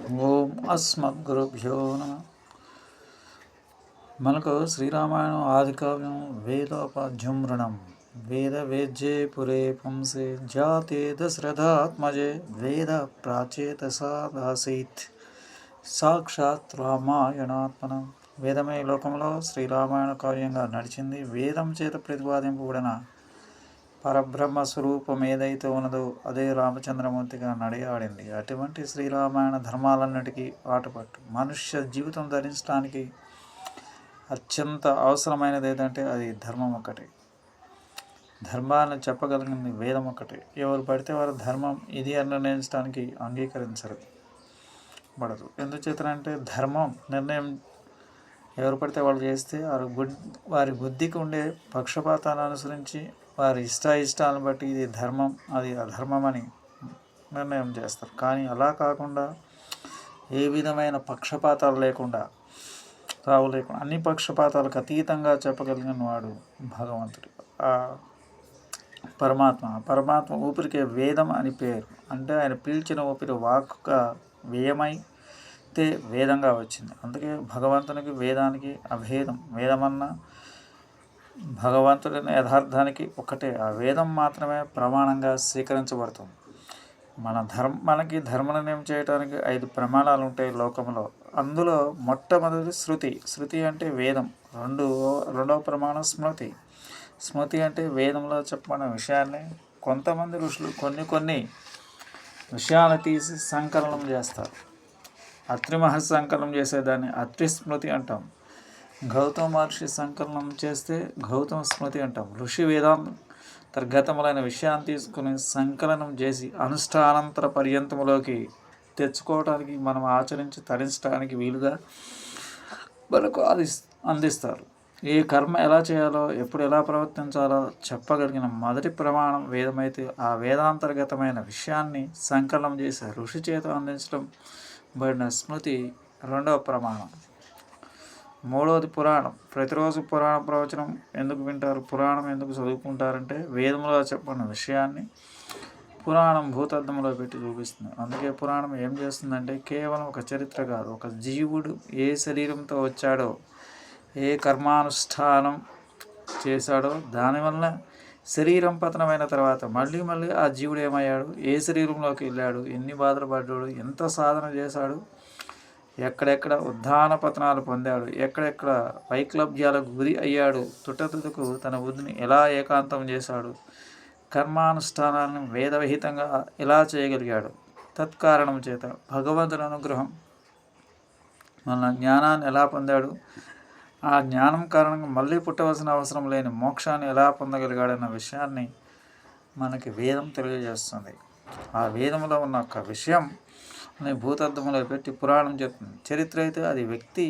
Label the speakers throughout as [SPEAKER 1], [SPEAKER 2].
[SPEAKER 1] ఓం అస్మద్గురుభ్యో నమ. మనకు శ్రీరామాయణం ఆదికావ్యం వేదోపాధ్యుమృణం వేద వేద్యే పురే పుంసే జాతే దశరథాత్మజే వేద ప్రాచేత సాదాసీత్. సాక్షాత్ రామాయణాత్మనం. వేదమే లోకంలో శ్రీరామాయణ కావ్యంగా నడిచింది వేదం చేత ప్రతిపాదింపబడిన పరబ్రహ్మ స్వరూపం ఏదైతే ఉన్నదో అదే రామచంద్రమూర్తిగా నడియాడింది. అటువంటి శ్రీరామాయణ ధర్మాలన్నిటికీ ఆటపట్టు మనుష్య జీవితం ధరించడానికి అత్యంత అవసరమైనది ఏదంటే అది ధర్మం ఒకటి ధర్మాన్ని చెప్పగలిగింది వేదం ఒకటి ఎవరు పడితే వారు ధర్మం ఇది అని నిర్ణయించడానికి అంగీకరించరు పడదు ఎందుచేతనంటే ధర్మం నిర్ణయం ఎవరు పడితే వాళ్ళు చేస్తే వారి బుద్ధి వారి బుద్ధికి ఉండే పక్షపాతాన్ని అనుసరించి వారి ఇష్ట ఇష్టాలను బట్టి ఇది ధర్మం అది అధర్మం అని నిర్ణయం చేస్తారు. కానీ అలా కాకుండా ఏ విధమైన పక్షపాతాలు లేకుండా రావు లేకుండా అన్ని పక్షపాతాలకు అతీతంగా చెప్పగలిగిన వాడు భగవంతుడు. ఆ పరమాత్మ పరమాత్మ ఊపిరికే వేదం అని పేరు. అంటే ఆయన పీల్చిన ఊపిరి వాక్గా వ్యయమైతే వేదంగా వచ్చింది. అందుకే భగవంతునికి వేదానికి అభేదం. వేదమన్నా భగవంతుడి యథార్థానికి ఒకటే ఆ వేదం మాత్రమే ప్రమాణంగా స్వీకరించబడుతుంది. మన ధర్మ మనకి ధర్మ నిర్ణయం చేయడానికి ఐదు ప్రమాణాలు ఉంటాయి లోకంలో అందులో మొట్టమొదటి శృతి. శృతి అంటే వేదం. రెండు రెండవ ప్రమాణం స్మృతి. స్మృతి అంటే వేదంలో చెప్పబడిన విషయాన్ని కొంతమంది ఋషులు కొన్ని కొన్ని విషయాలు తీసి సంకలనం చేస్తారు. అత్రి మహర్షి సంకలనం చేసేదాన్ని అత్రి స్మృతి అంటాం. గౌతమ మహర్షి సంకలనం చేస్తే గౌతమ స్మృతి అంటాం. ఋషి వేదాంతర్గతములైన విషయాన్ని తీసుకుని సంకలనం చేసి అనుష్ఠానంతర పర్యంతములోకి తెచ్చుకోవడానికి మనం ఆచరించి తరించడానికి వీలుగా మనకు అది అందిస్తారు. ఏ కర్మ ఎలా చేయాలో ఎప్పుడు ఎలా ప్రవర్తించాలో చెప్పగలిగిన మొదటి ప్రమాణం వేదమైతే ఆ వేదాంతర్గతమైన విషయాన్ని సంకలనం చేసి ఋషి చేత అందించడం బడిన స్మృతి రెండవ ప్రమాణం. మూడవది పురాణం. ప్రతిరోజు పురాణ ప్రవచనం ఎందుకు వింటారు? పురాణం ఎందుకు చదువుకుంటారంటే వేదంలో చెప్పిన విషయాన్ని పురాణం భూతద్దంలో పెట్టి చూపిస్తుంది. అందుకే పురాణం ఏం చేస్తుందంటే కేవలం ఒక చరిత్ర కాదు ఒక జీవుడు ఏ శరీరంతో వచ్చాడో ఏ కర్మానుష్ఠానం చేశాడో దానివల్ల శరీరం పతనమైన తర్వాత మళ్ళీ మళ్ళీ ఆ జీవుడు ఏమయ్యాడు? ఏ శరీరంలోకి వెళ్ళాడు? ఎన్ని బాధలు పడ్డాడు? ఎంత సాధన చేశాడు? ఎక్కడెక్కడ ఉద్ధాన పతనాలు పొందాడు ఎక్కడెక్కడ వైక్లభ్యాలకు గురి అయ్యాడు తుటతుటకు తన బుద్ధిని ఎలా ఏకాంతం చేశాడు కర్మానుష్ఠానాన్ని వేదవిహితంగా ఎలా చేయగలిగాడు. తత్కారణం చేత భగవంతుని అనుగ్రహం మన జ్ఞానాన్ని ఎలా పొందాడు ఆ జ్ఞానం కారణంగా మళ్ళీ పుట్టవలసిన అవసరం లేని మోక్షాన్ని ఎలా పొందగలిగాడన్న విషయాన్ని మనకి వేదం తెలియజేస్తుంది. ఆ వేదంలో ఉన్న ఒక విషయం అని భూతత్వంలో పెట్టి పురాణం చెప్తుంది. చరిత్ర అయితే అది వ్యక్తి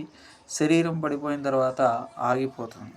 [SPEAKER 1] శరీరం పడిపోయిన తర్వాత ఆగిపోతుంది.